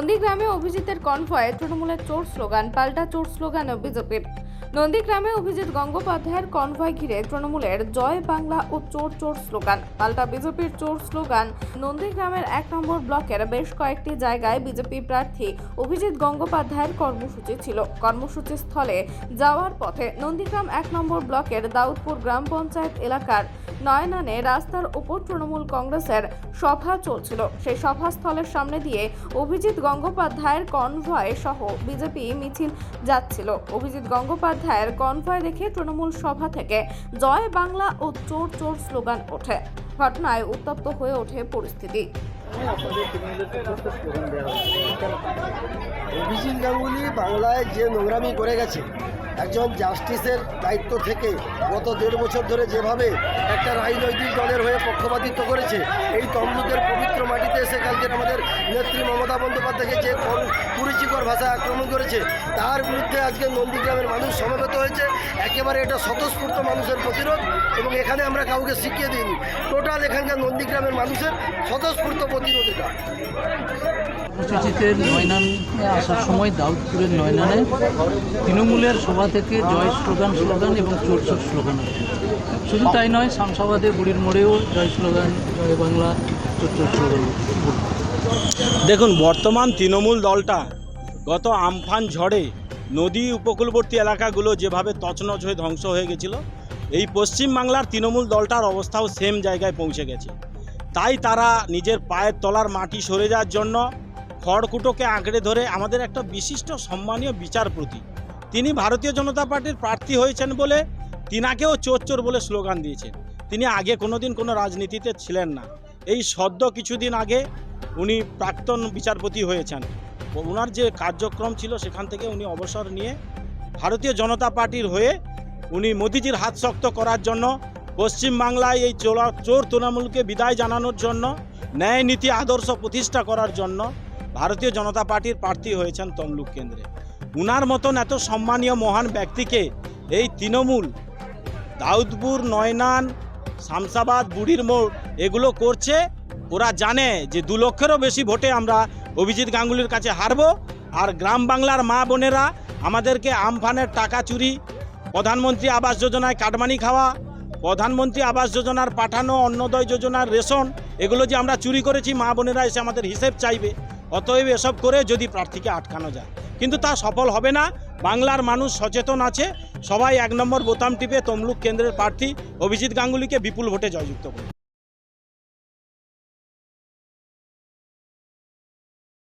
নন্দীগ্রামে অভিজিতের কনভয়ে তৃণমূলের চোর স্লোগান, পাল্টা চোর স্লোগানও বিজেপির নন্দীগ্রামে অভিজিৎ গঙ্গোপাধ্যায়ের কনভয় ঘিরে তৃণমূলের জয় বাংলা ও চোর চোর স্লোগান, পাল্টা বিজেপির চোর স্লোগান। নন্দীগ্রামের এক নম্বর ব্লকের বেশ কয়েকটি জায়গায় বিজেপি প্রার্থী অভিজিৎ গঙ্গোপাধ্যায়ের কর্মসূচি ছিল। কর্মসূচি স্থলে যাওয়ার পথে নন্দীগ্রাম এক নম্বর ব্লকের দাউদপুর গ্রাম পঞ্চায়েত এলাকার নয়নানে রাস্তার উপর তৃণমূল কংগ্রেসের সভা চলছিল। সেই সভাস্থলের সামনে দিয়ে অভিজিৎ গঙ্গোপাধ্যায়ের কনভয় সহ বিজেপি মিছিল যাচ্ছিল। অভিজিৎ গঙ্গোপাধ্যায়ের কনভয় দেখে তৃণমূল সভা থেকে জয় বাংলা ও চোর চোর স্লোগান ওঠে। ঘটনায় উত্তপ্ত হয়ে ওঠে পরিস্থিতি। অভিজিৎ গাঙ্গুলি বাংলায় যে নোংরামি করে গেছে একজন জাস্টিসের দায়িত্ব থেকে গত দেড় বছর ধরে যেভাবে একটা রাজনৈতিক দলের হয়ে পক্ষপাতিত্ব করেছে, এই তমলুকের পবিত্র মাটিতে এসে কালকের আমাদের নেত্রী মমতা বন্দ্যোপাধ্যায়কে যে কর- কুরুচিকর ভাষায় আক্রমণ করেছে, তার বিরুদ্ধে আজকে নন্দীগ্রামের মানুষ সমবেত হয়েছে। একেবারে এটা স্বতঃস্ফূর্ত মানুষের প্রতিরোধ এবং এখানে আমরা কাউকে শিখিয়ে দিইনি। টোটাল এখানকার নন্দীগ্রামের মানুষের স্বতঃস্ফূর্ত প্রতিরোধ এটা। আসার সময় দাউদপুরের নয়নানে তৃণমূলের সভা থেকে জয় স্লোগান স্লোগান এবং চোর চোর স্লোগান শুধু তাই নয় শামসাবাদে বুড়ির মোড়েও জয় স্লোগান, জয় বাংলা চোর চোর স্লোগান দেখুন, বর্তমান তৃণমূল দলটা গত আমফান ঝড়ে নদী উপকূলবর্তী এলাকাগুলো যেভাবে তছনছ হয়ে ধ্বংস হয়ে গেছিল, এই পশ্চিম বাংলার তৃণমূল দলটার অবস্থাও সেম জায়গায় পৌঁছে গেছে। তাই তারা নিজের পায়ের তলার মাটি সরে যাওয়ার জন্য খড়কুটোকে আঁকড়ে ধরে আমাদের একটা বিশিষ্ট সম্মানীয় বিচারপতি তিনি ভারতীয় জনতা পার্টির প্রার্থী হয়েছেন বলে তিনাকেও চোর চোর বলে স্লোগান দিয়েছেন। তিনি আগে কোনোদিন কোনো রাজনীতিতে ছিলেন না। এই সদ্য কিছুদিন আগে উনি প্রাক্তন বিচারপতি হয়েছেন। ওনার যে কার্যক্রম ছিল সেখান থেকে উনি অবসর নিয়ে ভারতীয় জনতা পার্টির হয়ে উনি মোদিজির হাত শক্ত করার জন্য পশ্চিমবাংলায় এই চোলা চোর তৃণমূলকে বিদায় জানানোর জন্য, ন্যায় নীতি আদর্শ প্রতিষ্ঠা করার জন্য ভারতীয় জনতা পার্টির প্রার্থী হয়েছেন তমলুক কেন্দ্রে। উনার মতন এত সম্মানীয় মহান ব্যক্তিকে এই তৃণমূল, দাউদপুর, নয়নান, শামসাবাদ, বুড়ির মোড়, এগুলো করছে। ওরা জানে যে দু লক্ষেরও বেশি ভোটে আমরা অভিজিৎ গাঙ্গুলির কাছে হারবো। আর গ্রাম বাংলার মা বোনেরা, আমাদেরকে আমফানের টাকা চুরি, প্রধানমন্ত্রী আবাস যোজনায় কাটমানি খাওয়া, প্রধানমন্ত্রী আবাস যোজনার পাঠানো অন্নদয় যোজনার রেশন, এগুলো যে আমরা চুরি করেছি, মা বোনেরা এসে আমাদের হিসেব চাইবে। অতএব এসব করে যদি প্রার্থীকে আটকানো যায়। কিন্তু তা সফল হবে না। বাংলার মানুষ সচেতন আছে। সবাই এক নম্বর বোতাম টিপে তমলুক কেন্দ্রের প্রার্থী অভিজিৎ গাঙ্গুলিকে বিপুল ভোটে জয়যুক্ত করবে।